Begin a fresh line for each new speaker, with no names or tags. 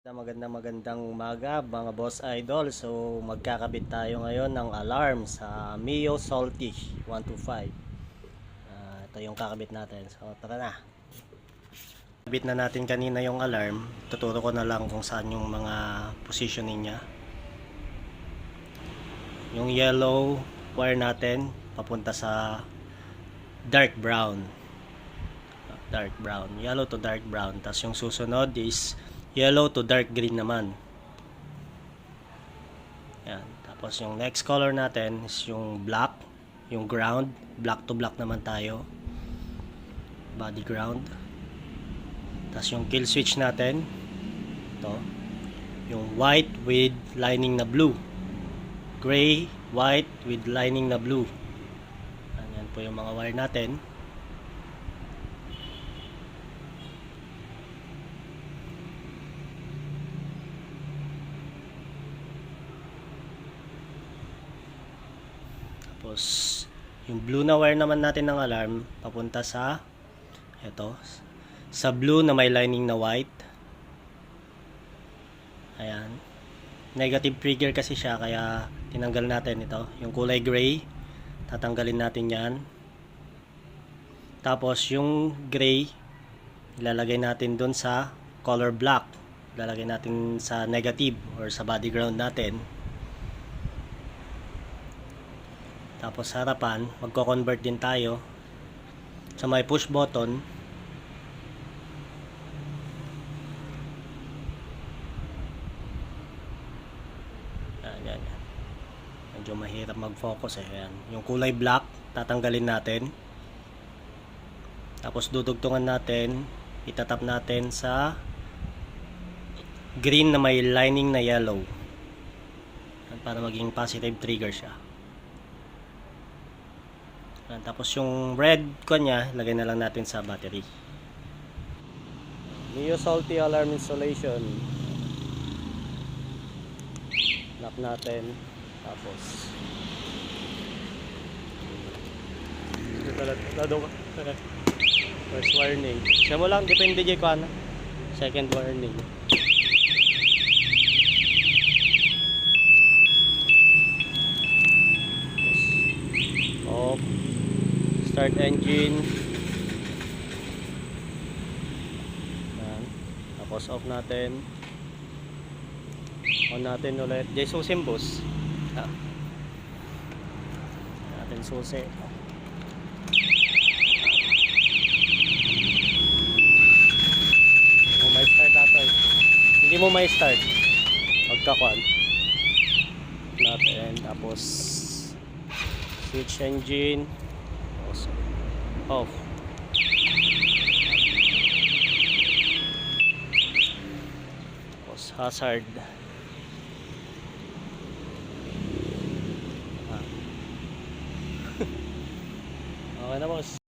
Magandang magandang umaga mga boss idol. So magkakabit tayo ngayon ng alarm sa Mio Salty 125. Ah, ito yung kakabit natin. So tara na. Kabit na natin kanina yung alarm. Tuturo ko na lang kung saan yung mga positioning niya. Yung yellow wire natin papunta sa dark brown. Dark brown. Yellow to dark brown. Tapos yung susunod is yellow to dark green naman. Yan. Tapos yung next color natin is yung black, yung ground, black to black naman tayo. Body ground. Tapos yung kill switch natin, ito, yung white with lining na blue. Gray, white with lining na blue. Yan, po yung mga wire natin. Tapos, yung blue na wire naman natin ng alarm, papunta sa, eto, sa blue na may lining na white. Ayan. Negative trigger kasi siya, kaya tinanggal natin ito. Yung kulay gray, tatanggalin natin yan. Tapos, yung gray, ilalagay natin dun sa color black. Ilalagay natin sa negative or sa body ground natin. Tapos sa harapan, magko-convert din tayo sa may push button. Yan, yan, yan. Medyo mahirap mag-focus eh. Yan. Yung kulay black, tatanggalin natin. Tapos dudugtungan natin, itatap natin sa green na may lining na yellow. Para maging positive trigger siya. Yan, tapos yung red ko niya, lagay na lang natin sa battery. Mio Salty Alarm Installation. Lock natin. Tapos. Tado ka. First warning. Siya mo lang, depende kay Kwana. Second warning. Start engine. Yan. Tapos off natin. On natin ulit. Jay susi boss. Ah. Natin susi. Hindi mo may start eh. Hindi mo may start. Pagkakuan. Natin. Tapos switch engine. Off. Tapos hazard. Ah. okay na boss.